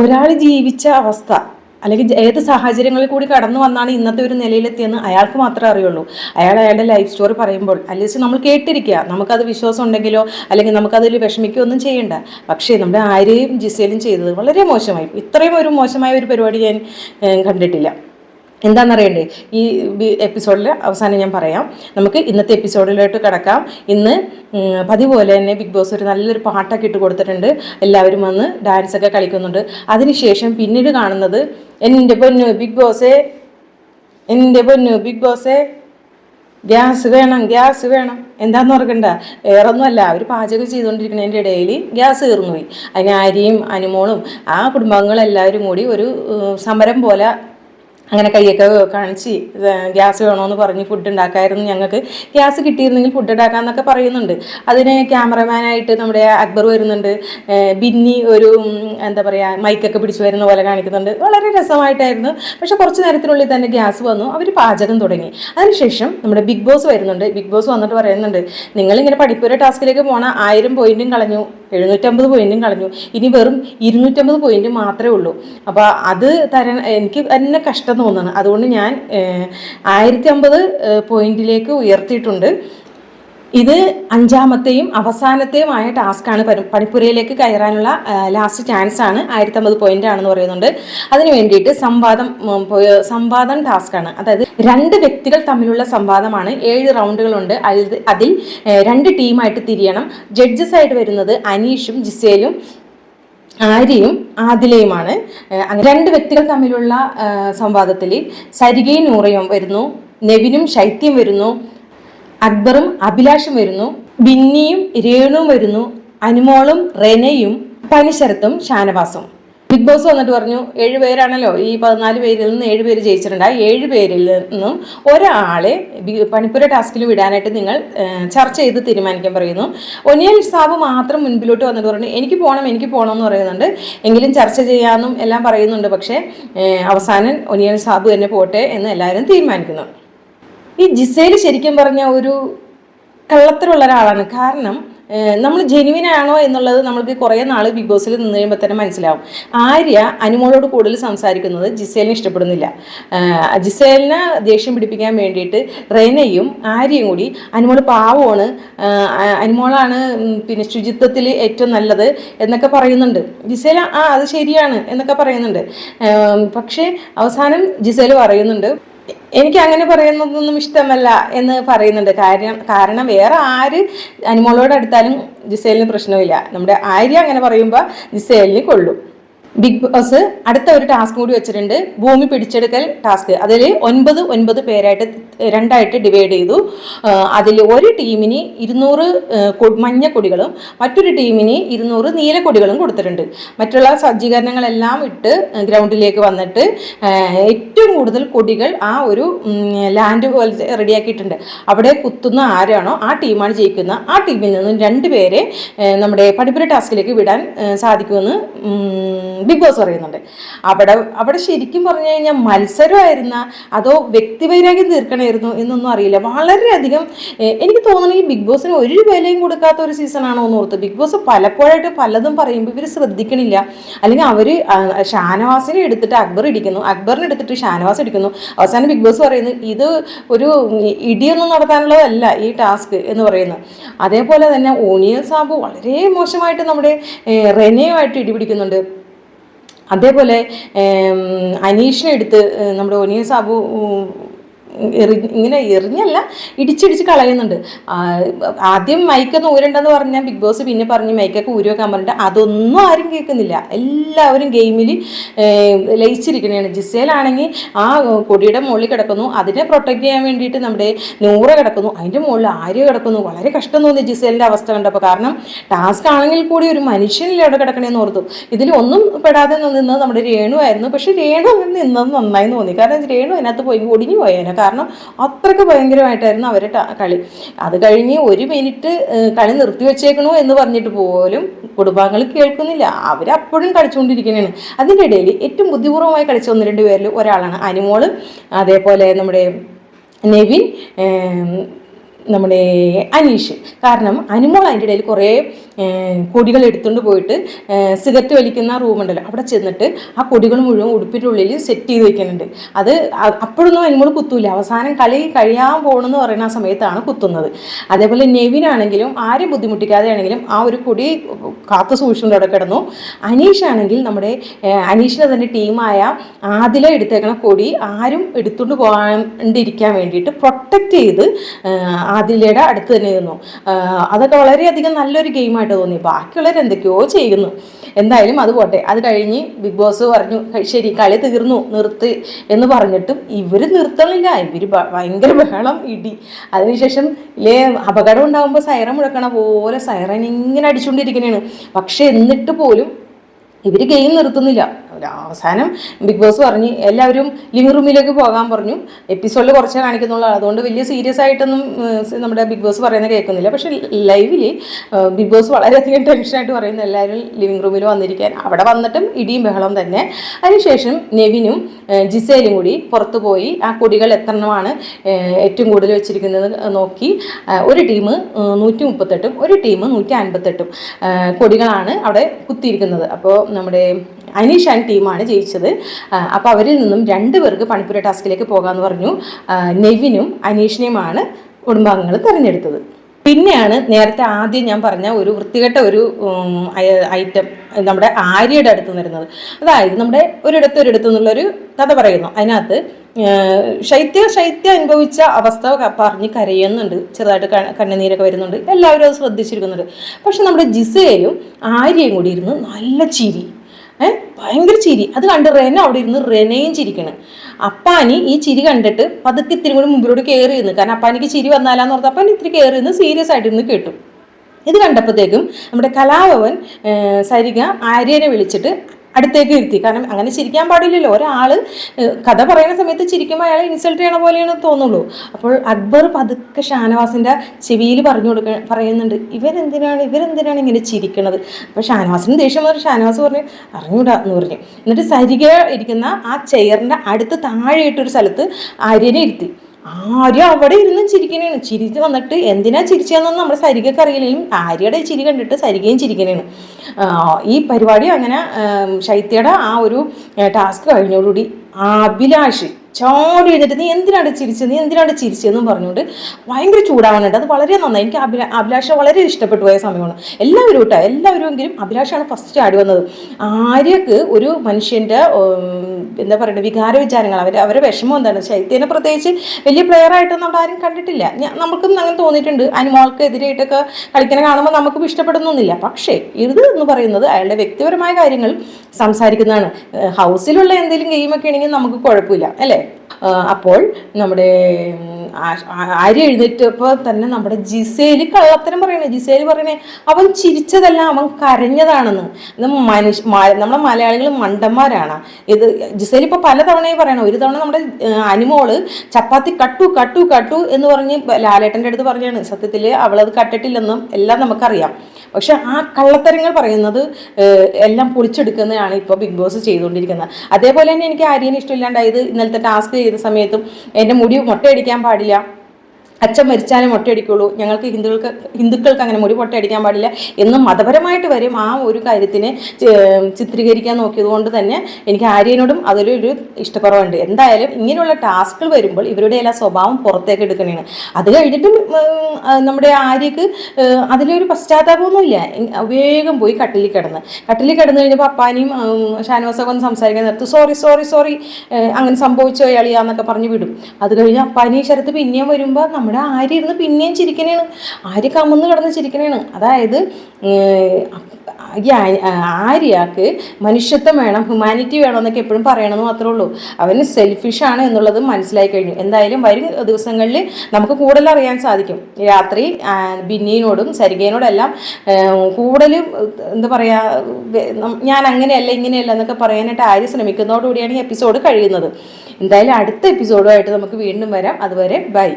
ഒരാൾ ജീവിച്ച അവസ്ഥ അല്ലെങ്കിൽ ഏത് സാഹചര്യങ്ങളിൽ കൂടി കടന്നു വന്നാണ് ഇന്നത്തെ ഒരു നിലയിലെത്തിയെന്ന് അയാൾക്ക് മാത്രമേ അറിയുള്ളൂ. അയാൾ അയാളുടെ ലൈഫ് സ്റ്റോറി പറയുമ്പോൾ അല്ലെങ്കിൽ നമ്മൾ കേട്ടിരിക്കുക നമുക്കത് വിശ്വാസം ഉണ്ടെങ്കിലോ അല്ലെങ്കിൽ നമുക്കതിൽ വിഷമിക്കുകയോ ഒന്നും ചെയ്യണ്ട. പക്ഷേ നമ്മുടെ ആരെയും ജിസേലും ചെയ്തത് വളരെ മോശമായി. ഇത്രയും ഒരു മോശമായ ഒരു പരിപാടി ഞാൻ കണ്ടിട്ടില്ല. എന്താണെന്നറിയണ്ടേ? ഈ എപ്പിസോഡിൽ അവസാനം ഞാൻ പറയാം. നമുക്ക് ഇന്നത്തെ എപ്പിസോഡിലോട്ട് കിടക്കാം. ഇന്ന് പതിവ് പോലെ തന്നെ ബിഗ് ബോസ് ഒരു നല്ലൊരു പാട്ടൊക്കെ ഇട്ട് കൊടുത്തിട്ടുണ്ട്. എല്ലാവരും വന്ന് ഡാൻസ് ഒക്കെ കളിക്കുന്നുണ്ട്. അതിനുശേഷം പിന്നീട് കാണുന്നത് എന്റെ പൊന്നു ബിഗ് ബോസേ എന്റെ പൊന്നു ബിഗ് ബോസേ ഗ്യാസ് വേണം ഗ്യാസ് വേണം. എന്താന്ന് ഓർക്കണ്ട? വേറൊന്നുമല്ല അവർ പാചകം ചെയ്തുകൊണ്ടിരിക്കുന്നതിന്റെ ഇടയിൽ ഗ്യാസ് തീർന്നു പോയി അതിന് ആര്യയും അനുമോളും ആ കുടുംബാംഗങ്ങളെല്ലാവരും കൂടി ഒരു സമരം പോലെ അങ്ങനെ കൈയൊക്കെ കാണിച്ച് ഗ്യാസ് വേണമെന്ന് പറഞ്ഞ് ഫുഡ് ഉണ്ടാക്കായിരുന്നു ഞങ്ങൾക്ക് ഗ്യാസ് കിട്ടിയിരുന്നെങ്കിൽ ഫുഡ് ഉണ്ടാക്കാമെന്നൊക്കെ പറയുന്നുണ്ട്. അതിന് ക്യാമറമാനായിട്ട് നമ്മുടെ അക്ബർ വരുന്നുണ്ട്. ബിന്നി ഒരു എന്താ പറയുക മൈക്കൊക്കെ പിടിച്ച് വരുന്ന പോലെ കാണിക്കുന്നുണ്ട്. വളരെ രസമായിട്ടായിരുന്നു. പക്ഷെ കുറച്ച് നേരത്തിനുള്ളിൽ തന്നെ ഗ്യാസ് വന്നു. അവർ പാചകം തുടങ്ങി. അതിനുശേഷം നമ്മുടെ ബിഗ് ബോസ് വരുന്നുണ്ട്. ബിഗ് ബോസ് വന്നിട്ട് പറയുന്നുണ്ട് നിങ്ങളിങ്ങനെ പഠിപ്പുര ടാസ്കിലേക്ക് പോണ ആയിരം പോയിന്റും കളഞ്ഞു. എഴുന്നൂറ്റമ്പത് പോയിന്റും കളഞ്ഞു. ഇനി വെറും ഇരുന്നൂറ്റമ്പത് പോയിന്റ് മാത്രമേ ഉള്ളൂ. അപ്പോൾ അത് തരാൻ എനിക്ക് തന്നെ കഷ്ടം തോന്നുന്നു. അതുകൊണ്ട് ഞാൻ ആയിരത്തി അമ്പത് പോയിന്റിലേക്ക് ഉയർത്തിയിട്ടുണ്ട്. ഇത് അഞ്ചാമത്തെയും അവസാനത്തെയുമായ ടാസ്ക്കാണ് പരി- പണിപ്പുരയിലേക്ക് കയറാനുള്ള ലാസ്റ്റ് ചാൻസ് ആണ്. ആയിരത്തമ്പത് പോയിന്റ് ആണെന്ന് പറയുന്നുണ്ട്. അതിന് വേണ്ടിയിട്ട് സംവാദം സംവാദം ടാസ്ക്കാണ് അതായത് രണ്ട് വ്യക്തികൾ തമ്മിലുള്ള സംവാദമാണ്. ഏഴ് റൗണ്ടുകളുണ്ട് അതിൽ അതിൽ രണ്ട് ടീമായിട്ട് തിരിയണം. ജഡ്ജസ് ആയിട്ട് വരുന്നത് അനീഷും ജിസേലും ആര്യയും ആദിലയുമാണ്. രണ്ട് വ്യക്തികൾ തമ്മിലുള്ള സംവാദത്തിൽ സരികയും നൂറയും വരുന്നു. നെവിനും ശൈത്യം വരുന്നു. അക്ബറും അഭിലാഷും വരുന്നു. ബിന്നിയും രേണുവും വരുന്നു. അനുമോളും റെനയും പനിശരത്തും ഷാനവാസും. ബിഗ് ബോസ് വന്നിട്ട് പറഞ്ഞു ഏഴ് പേരാണല്ലോ. ഈ പതിനാല് പേരിൽ നിന്ന് ഏഴ് പേര് ജയിച്ചിട്ടുണ്ട് ആ ഏഴ് പേരിൽ നിന്നും ഒരാളെ പണിപ്പുര ടാസ്കിൽ വിടാനായിട്ട് നിങ്ങൾ ചർച്ച ചെയ്ത് തീരുമാനിക്കാൻ പറയുന്നു. ഒനിയൽ സാബ് മാത്രം മുൻപിലോട്ട് വന്നിട്ട് പറഞ്ഞു എനിക്ക് പോകണം എനിക്ക് പോകണം എന്ന് പറയുന്നുണ്ട്. എങ്കിലും ചർച്ച ചെയ്യാമെന്നും എല്ലാം പറയുന്നുണ്ട്. പക്ഷേ അവസാനം ഒനിയൽ സാബ് തന്നെ പോട്ടെ എന്ന് എല്ലാവരും തീരുമാനിക്കുന്നു. ഈ ജിസേൽ ശരിക്കും പറഞ്ഞ ഒരു കള്ളത്തരമുള്ള ഒരാളാണ്. കാരണം നമ്മൾ ജെനുവിൻ ആണോ എന്നുള്ളത് നമ്മൾക്ക് കുറേ നാൾ ബിഗ് ബോസിൽ നിന്ന് കഴിയുമ്പോൾ തന്നെ മനസ്സിലാവും. ആര്യ അനുമോളോട് കൂടുതൽ സംസാരിക്കുന്നത് ജിസേലിനെ ഇഷ്ടപ്പെടുന്നില്ല. ജിസേലിനെ ദേഷ്യം പിടിപ്പിക്കാൻ വേണ്ടിയിട്ട് റെനയും ആര്യയും കൂടി അനുമോൾ പാവമാണ് അനുമോളാണ് പിന്നെ ശുചിത്വത്തിൽ ഏറ്റവും നല്ലത് എന്നൊക്കെ പറയുന്നുണ്ട്. ജിസേല ആ അത് ശരിയാണ് എന്നൊക്കെ പറയുന്നുണ്ട്. പക്ഷേ അവസാനം ജിസേൽ പറയുന്നുണ്ട് എനിക്ക് അങ്ങനെ പറയുന്നതൊന്നും ഇഷ്ടമല്ല എന്ന് പറയുന്നുണ്ട്. കാര്യം കാരണം വേറെ ആര് അനിമോളോട് അടുത്താലും ജിസേലിന് പ്രശ്നമില്ല. നമ്മുടെ ആര്യ അങ്ങനെ പറയുമ്പോൾ ജിസേലിന് കൊള്ളും ബിഗ് ബോസ് അടുത്ത ഒരു ടാസ്ക് കൂടി വെച്ചിട്ടുണ്ട്. ഭൂമി പിടിച്ചെടുക്കൽ ടാസ്ക്. അതിൽ ഒൻപത് ഒൻപത് പേരായിട്ട് രണ്ടായിട്ട് ഡിവൈഡ് ചെയ്തു. അതിൽ ഒരു ടീമിന് ഇരുന്നൂറ് ഏഹ്, മഞ്ഞ കൊടികളും മറ്റൊരു ടീമിന് ഇരുന്നൂറ് നീല കൊടികളും കൊടുത്തിട്ടുണ്ട്. മറ്റുള്ള സജ്ജീകരണങ്ങളെല്ലാം ഇട്ട് ഗ്രൗണ്ടിലേക്ക് വന്നിട്ട് ഏറ്റവും കൂടുതൽ കൊടികൾ ആ ഒരു ലാൻഡ് പോലെ റെഡിയാക്കിയിട്ടുണ്ട്. അവിടെ കുത്തുന്ന ആരാണോ ആ ടീമാണ് ജയിക്കുന്ന. ആ ടീമിൽ നിന്നും രണ്ടുപേരെ നമ്മുടെ പഠിപ്പുര ടാസ്കിലേക്ക് വിടാൻ സാധിക്കുമെന്ന് ബിഗ് ബോസ് പറയുന്നുണ്ട്. അവിടെ അവിടെ ശരിക്കും പറഞ്ഞു കഴിഞ്ഞാൽ മത്സരമായിരുന്ന അതോ വ്യക്തിവൈരാഗ്യം തീർക്കണമായിരുന്നു എന്നൊന്നും അറിയില്ല. വളരെയധികം എനിക്ക് തോന്നുന്നു ഈ ബിഗ് ബോസിന് ഒരു വിലയും കൊടുക്കാത്ത ഒരു സീസണാണോ എന്ന് ഓർത്ത്. ബിഗ് ബോസ് പലപ്പോഴായിട്ട് പലതും പറയുമ്പോൾ ഇവർ ശ്രദ്ധിക്കണില്ല. അല്ലെങ്കിൽ അവർ ഷാനവാസിനെ എടുത്തിട്ട് അക്ബർ ഇടിക്കുന്നു. അക്ബറിനെ എടുത്തിട്ട് ഷാനവാസ് ഇടിക്കുന്നു. അവസാനം ബിഗ് ബോസ് പറയുന്നു ഇത് ഒരു ഇടിയൊന്നും നടത്താനുള്ളതല്ല ഈ ടാസ്ക് എന്ന് പറയുന്നു. അതേപോലെ തന്നെ ഓണിയൻ സാബു വളരെ മോശമായിട്ട് നമ്മുടെ റെനയുമായിട്ട് ഇടിപിടിക്കുന്നുണ്ട്. അതേപോലെ അനീഷിനെ എടുത്ത് നമ്മുടെ ഒനിയ സാബു എറി ഇങ്ങനെ എറിഞ്ഞല്ല ഇടിച്ചിടിച്ച് കളയുന്നുണ്ട്. ആദ്യം മൈക്കൊന്ന് ഊരണ്ടെന്ന് പറഞ്ഞാൽ ബിഗ് ബോസ് പിന്നെ പറഞ്ഞ് മൈക്കൊക്കെ ഊരുവെക്കാൻ പറഞ്ഞിട്ട് അതൊന്നും ആരും കേൾക്കുന്നില്ല. എല്ലാവരും ഗെയിമിൽ ലയിച്ചിരിക്കണതാണ് ജിസേലാണെങ്കിൽ ആ കൊടിയുടെ മുകളിൽ കിടക്കുന്നു. അതിനെ പ്രൊട്ടക്റ്റ് ചെയ്യാൻ വേണ്ടിയിട്ട് നമ്മുടെ നൂറ് കിടക്കുന്നു. അതിന്റെ മുകളിൽ ആര്യ കിടക്കുന്നു. വളരെ കഷ്ടം തോന്നി ജിസേലിന്റെ അവസ്ഥ കണ്ടപ്പോൾ കാരണം ടാസ്ക് ആണെങ്കിൽ കൂടി ഒരു മനുഷ്യനിൽ അവിടെ കിടക്കണേന്ന് ഓർത്തു. ഇതിൽ ഒന്നും പെടാതെ നിന്നത് നമ്മുടെ രേണു ആയിരുന്നു. പക്ഷേ രേണു നിന്നത് നന്നായി തോന്നി. കാരണം രേണു അതിനകത്ത് പോയി ഒടിഞ്ഞു പോയേനെ. കാരണം അത്രയ്ക്ക് ഭയങ്കരമായിട്ടായിരുന്നു അവരുടെ കളി. അത് കഴിഞ്ഞ് ഒരു മിനിറ്റ് കളി നിർത്തി വെച്ചേക്കണോ എന്ന് പറഞ്ഞിട്ട് പോലും കുടുംബാംഗങ്ങൾ കേൾക്കുന്നില്ല. അവരപ്പോഴും കളിച്ചുകൊണ്ടിരിക്കുന്നതാണ് അതിന്റെ ഇടയിൽ ഏറ്റവും ബുദ്ധിപൂർവമായി കളിച്ച ഒന്ന് രണ്ട് പേരിൽ ഒരാളാണ് അനിമോൾ അതേപോലെ നമ്മുടെ നെവിൻ നമ്മുടെ അനീഷ്. കാരണം അനിമോൾ അതിന്റെ ഇടയിൽ കുറേ കൊടികൾ എടുത്തുകൊണ്ട് പോയിട്ട് സിഗരറ്റ് വലിക്കുന്ന റൂമുണ്ടല്ലോ അവിടെ ചെന്നിട്ട് ആ കൊടികൾ മുഴുവൻ ഉടുപ്പിന്റെ ഉള്ളിൽ സെറ്റ് ചെയ്ത് വെക്കുന്നുണ്ട്. അത് അപ്പോഴൊന്നും അതിനോട് കുത്തൂല. അവസാനം കളി കഴിയാൻ പോകണമെന്ന് പറയുന്ന ആ സമയത്താണ് കുത്തുന്നത്. അതേപോലെ നെവിനാണെങ്കിലും ആരും ബുദ്ധിമുട്ടിക്കാതെ ആണെങ്കിലും ആ ഒരു കൊടി കാത്തു സൂക്ഷിച്ചുകൊണ്ട് അവിടെ കിടന്നു. അനീഷ് ആണെങ്കിൽ നമ്മുടെ അനീഷിനെ തന്നെ ടീമായ ആദില എടുത്തേക്കണ കൊടി ആരും എടുത്തുകൊണ്ട് പോകാണ്ടിരിക്കാൻ വേണ്ടിയിട്ട് പ്രൊട്ടക്റ്റ് ചെയ്ത് ആദിലയുടെ അടുത്ത് തന്നെ നിന്നു അതൊക്കെ വളരെയധികം നല്ലൊരു ഗെയിമായിട്ട് തോന്നി. ബാക്കിയുള്ളവർ എന്തൊക്കെയോ ചെയ്യുന്നു. എന്തായാലും അത് പോട്ടെ. അത് കഴിഞ്ഞ് ബിഗ് ബോസ് പറഞ്ഞു ശരി കളി തീർന്നു നിർത്തി എന്ന് പറഞ്ഞിട്ടും ഇവർ നിർത്തണില്ല. ഇവർ ഭയങ്കര ബഹളം ഇടി. അതിനുശേഷം ഇല്ലേ അപകടം ഉണ്ടാകുമ്പോൾ സൈറൻ മുഴക്കണ പോലെ സൈറൻ ഇങ്ങനെ അടിച്ചുകൊണ്ടിരിക്കുന്നതാണ് പക്ഷെ എന്നിട്ട് പോലും ഇവർ ഗെയിം നിർത്തുന്നില്ല. അവസാനം ബിഗ് ബോസ് പറഞ്ഞ് എല്ലാവരും ലിവിംഗ് റൂമിലേക്ക് പോകാൻ പറഞ്ഞു. എപ്പിസോഡിൽ കുറച്ചേ കാണിക്കുന്നുള്ളൂ. അതുകൊണ്ട് വലിയ സീരിയസ് ആയിട്ടൊന്നും നമ്മുടെ ബിഗ് ബോസ് പറയുന്നത് കേൾക്കുന്നില്ല. പക്ഷേ ലൈവിൽ ബിഗ് ബോസ് വളരെയധികം ടെൻഷനായിട്ട് പറയുന്നു. എല്ലാവരും ലിവിംഗ് റൂമിൽ വന്നിരിക്കാൻ. അവിടെ വന്നിട്ടും ഇടിയും ബഹളം തന്നെ. അതിനുശേഷം നെവിനും ജിസേലും കൂടി പുറത്തു പോയി ആ കൊടികൾ എത്രണ്ണമാണ് ഏഹ്, ഏറ്റവും കൂടുതൽ വെച്ചിരിക്കുന്നത് നോക്കി. ഒരു ടീം നൂറ്റി മുപ്പത്തെട്ടും ഒരു ടീം നൂറ്റി അൻപത്തെട്ടും കൊടികളാണ് അവിടെ കുത്തിയിരിക്കുന്നത്. അപ്പോൾ നമ്മുടെ അനീഷ് ആൻഡ് ടീമാണ് ജയിച്ചത്. അപ്പോൾ അവരിൽ നിന്നും രണ്ട് പേർക്ക് പണിപ്പുര ടാസ്കിലേക്ക് പോകാമെന്ന് പറഞ്ഞു. നെവിനും അനീഷിനെയുമാണ് കുടുംബാംഗങ്ങൾ തിരഞ്ഞെടുത്തത്. പിന്നെയാണ് നേരത്തെ ആദ്യം ഞാൻ പറഞ്ഞ ഒരു വൃത്തികെട്ട ഒരു ഐറ്റം നമ്മുടെ ആര്യയുടെ അടുത്ത് വരുന്നത്. അതായത് നമ്മുടെ ഒരിടത്ത് ഒരിടത്തു നിന്നുള്ളൊരു കഥ പറയുന്നു. അതിനകത്ത് ശൈത്യ ശൈത്യ അനുഭവിച്ച അവസ്ഥ പറഞ്ഞ് കരയുന്നുണ്ട്. ചെറുതായിട്ട് കണ്ണുനീരൊക്കെ വരുന്നുണ്ട്. എല്ലാവരും അത് ശ്രദ്ധിച്ചിരിക്കുന്നുണ്ട്. പക്ഷെ നമ്മുടെ ജിസയിലും ആര്യയും കൂടി ഇരുന്ന് നല്ല ചിരി. ഏഹ് ഭയങ്കര ചിരി. അത് കണ്ട് റെന അവിടെ ഇരുന്ന് റെനയും ചിരിക്കണ്. അപ്പാനി ഈ ചിരി കണ്ടിട്ട് പതുക്കെ ഇത്തിരി കൂടി മുമ്പിലോട്ട് കയറി ഇരുന്ന്. കാരണം അപ്പാനിക്ക് ചിരി വന്നാലാന്ന് പറഞ്ഞ അപ്പാൻ ഇത്തിരി കയറി ഇരുന്ന് സീരിയസ് ആയിട്ട് ഇരുന്ന് കേട്ടു. ഇത് കണ്ടപ്പോഴത്തേക്കും നമ്മുടെ കലാഭവൻ സരിക ആര്യനെ വിളിച്ചിട്ട് അടുത്തേക്ക് ഇരുത്തി. കാരണം അങ്ങനെ ചിരിക്കാൻ പാടില്ലല്ലോ. ഒരാൾ കഥ പറയുന്ന സമയത്ത് ചിരിക്കുമ്പോൾ അയാളെ ഇൻസൾട്ട് ചെയ്യണ പോലെയാണ് തോന്നുള്ളൂ. അപ്പോൾ അക്ബർ പതുക്കെ ഷാനവാസിന്റെ ചെവിയിൽ പറഞ്ഞു കൊടുക്ക പറയുന്നുണ്ട് ഇവരെന്തിനാണ് ഇവരെന്തിനാണ് ഇങ്ങനെ ചിരിക്കണത്? അപ്പോൾ ഷാനവാസിന് ദേഷ്യം വന്നിട്ട് ഷാനവാസ് പറഞ്ഞു അറിഞ്ഞൂടാ എന്ന് പറഞ്ഞു. എന്നിട്ട് സരിക ഇരിക്കുന്ന ആ ചെയറിന്റെ അടുത്ത് താഴെയിട്ടൊരു സ്ഥലത്ത് ആര്യനെ ഇരുത്തി. ആര്യ അവിടെ ഇരുന്നും ചിരിക്കണേണ്. ചിരിച്ച് വന്നിട്ട് എന്തിനാ ചിരിച്ചതെന്നൊന്നും നമ്മുടെ സരികൊക്കെ അറിയില്ലെങ്കിലും ആര്യയുടെ ചിരി കണ്ടിട്ട് സരികയും ചിരിക്കണേണ്. ഈ പരിപാടി അങ്ങനെ ശൈത്യയുടെ ആ ഒരു ടാസ്ക് കഴിഞ്ഞോടുകൂടി അഭിലാഷ് ചാടി എഴുന്നിട്ട് നീ എന്തിനാണ് ചിരിച്ചത് നീ എന്തിനാണ് ചിരിച്ചതെന്നും പറഞ്ഞുകൊണ്ട് ഭയങ്കര ചൂടാവാനുണ്ട് അത് വളരെ നന്നായി. എനിക്ക് അഭിലാ അഭിലാഷ വളരെ ഇഷ്ടപ്പെട്ടു പോയ സമയമാണ്. എല്ലാവരും കേട്ടോ എല്ലാവരും എങ്കിലും അഭിലാഷാണ് ഫസ്റ്റ് ചാടി വന്നത്. ആര്യക്ക് ഒരു മനുഷ്യന്റെ എന്താ പറയുക വികാര വിചാരങ്ങൾ അവർ അവരുടെ വിഷമം എന്താണ്? ശൈത്യനെ പ്രത്യേകിച്ച് വലിയ പ്ലെയർ ആയിട്ടൊന്നും നമ്മൾ ആരും കണ്ടിട്ടില്ല. നമുക്കും അങ്ങനെ തോന്നിയിട്ടുണ്ട്. അനുമോൾക്ക് എതിരായിട്ടൊക്കെ കളിക്കണ കാണുമ്പോൾ നമുക്കും ഇഷ്ടപ്പെടുന്നൊന്നുമില്ല. പക്ഷേ ഇത് എന്ന് പറയുന്നത് അയാളുടെ വ്യക്തിപരമായ കാര്യങ്ങൾ സംസാരിക്കുന്നതാണ്. ഹൗസിലുള്ള എന്തെങ്കിലും ഗെയിമൊക്കെ നമുക്ക് കുഴപ്പമില്ല അല്ലേ? അപ്പോൾ നമ്മുടെ ആര്യ എഴുന്നേറ്റപ്പോൾ തന്നെ നമ്മുടെ ജിസേൽ കള്ളത്തരം പറയണേ. ജിസേൽ പറയണേ അവൻ ചിരിച്ചതല്ല അവൻ കരഞ്ഞതാണെന്ന്. മനുഷ്യ നമ്മളെ മലയാളികൾ മണ്ടന്മാരാണ്. ഇത് ജിസേൽ ഇപ്പോൾ പലതവണയും പറയണം ഒരു തവണ നമ്മുടെ അനുമോൾ ചപ്പാത്തി കട്ടു കട്ടു കട്ടു എന്ന് പറഞ്ഞ് ലാലേട്ടന്റെ അടുത്ത് പറഞ്ഞാണ്. സത്യത്തിൽ അവളത് കട്ടിട്ടില്ലെന്നും എല്ലാം നമുക്കറിയാം. പക്ഷെ ആ കള്ളത്തരങ്ങൾ പറയുന്നത് എല്ലാം പൊളിച്ചെടുക്കുന്നതാണ് ഇപ്പോൾ ബിഗ് ബോസ് ചെയ്തുകൊണ്ടിരിക്കുന്നത്. അതേപോലെ തന്നെ എനിക്ക് ആര്യനെ ഇഷ്ടമില്ലാണ്ടായത് ഇന്നലത്തെ ടാസ്ക് ചെയ്ത സമയത്തും എന്റെ മുടി മുട്ടയടിക്കാൻ പാടില്ല പാടില്ല അച്ഛൻ മരിച്ചാലേ മുട്ടയടിക്കുള്ളൂ. ഞങ്ങൾക്ക് ഹിന്ദുക്കൾക്ക് ഹിന്ദുക്കൾക്ക് അങ്ങനെ മുടി മുട്ടയടിക്കാൻ പാടില്ല എന്ന് മതപരമായിട്ട് വരും ആ ഒരു കാര്യത്തിനെ ചിത്രീകരിക്കാൻ നോക്കിയതുകൊണ്ട് തന്നെ എനിക്ക് ആര്യനോടും അതൊരു ഒരു ഇഷ്ടക്കുറവുണ്ട്. എന്തായാലും ഇങ്ങനെയുള്ള ടാസ്കുകൾ വരുമ്പോൾ ഇവരുടെ എല്ലാ സ്വഭാവം പുറത്തേക്ക് എടുക്കണേണ്. അത് കഴിഞ്ഞിട്ടും നമ്മുടെ ആര്യക്ക് അതിലൊരു പശ്ചാത്താപമൊന്നുമില്ല. വേഗം പോയി കട്ടിലിൽ കിടന്ന്. കട്ടിലിൽ കിടന്നു കഴിഞ്ഞപ്പോൾ അപ്പാനിയും ഷാനവാസൊക്കെ ഒന്ന് സംസാരിക്കാൻ നിർത്തു. സോറി സോറി സോറി അങ്ങനെ സംഭവിച്ചോ അയാളിയാന്നൊക്കെ പറഞ്ഞ് വിടും. അത് കഴിഞ്ഞ് അപ്പാനി ശരത്ത് പിന്നെയും വരുമ്പോൾ നമ്മുടെ ആര്യ ഇരുന്ന് പിന്നെയും ചിരിക്കണേണ്? ആര്യ കമന്ന് കിടന്ന് ചിരിക്കണേണ്? അതായത് ആര്യക്ക് മനുഷ്യത്വം വേണം ഹ്യൂമാനിറ്റി വേണം എന്നൊക്കെ എപ്പോഴും പറയണമെന്ന് മാത്രമേ ഉള്ളൂ. അവന് സെൽഫിഷാണ് എന്നുള്ളത് മനസ്സിലായി കഴിഞ്ഞു. എന്തായാലും വരും ദിവസങ്ങളിൽ നമുക്ക് കൂടുതൽ അറിയാൻ സാധിക്കും. രാത്രി ബിന്നിയോടും സരികേനോടും എല്ലാം കൂടുതൽ എന്താ പറയുക ഞാൻ അങ്ങനെയല്ല ഇങ്ങനെയല്ല എന്നൊക്കെ പറയാനായിട്ട് ആര്യ ശ്രമിക്കുന്നതോടുകൂടിയാണ് ഈ എപ്പിസോഡ് കഴിയുന്നത്. എന്തായാലും അടുത്ത എപ്പിസോഡുമായിട്ട് നമുക്ക് വീണ്ടും വരാം. അതുവരെ ബൈ.